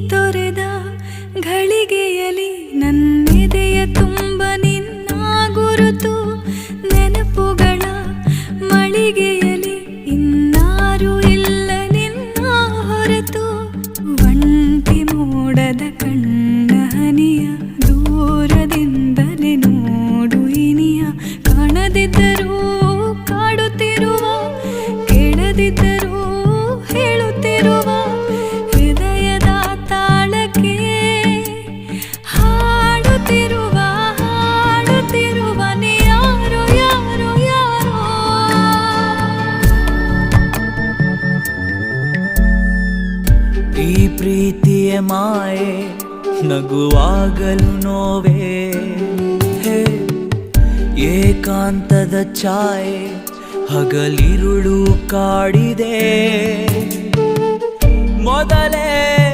ತೊರೆದ ಘಳಿಗೆಯಲಿ ನನ್ನೆದೆಯ ತುಂಬ ನಿನ್ನ ಗುರುತು ನೆನಪುಗಳ ಮಳಿಗೆಯಲಿ ಇನ್ನಾರು ಇಲ್ಲ ನಿನ್ನ ಹೊರತು. ಒಂಟಿ ಮೂಡದ ಕಣ್ಣ ಹನಿಯ ದೂರದಿಂದಲೇ ನೋಡು ಇನಿಯ ಕಾಣದಿದ್ದರೂ ಈ ಪ್ರೀತಿಯ ಮಾಯೆ ನಗುವಾಗಲು ನೋವೇ? ಹೇ ಏಕಾಂತದ ಛಾಯೆ ಹಗಲಿರುಳು ಕಾಡಿದೆ. ಮೊದಲೇ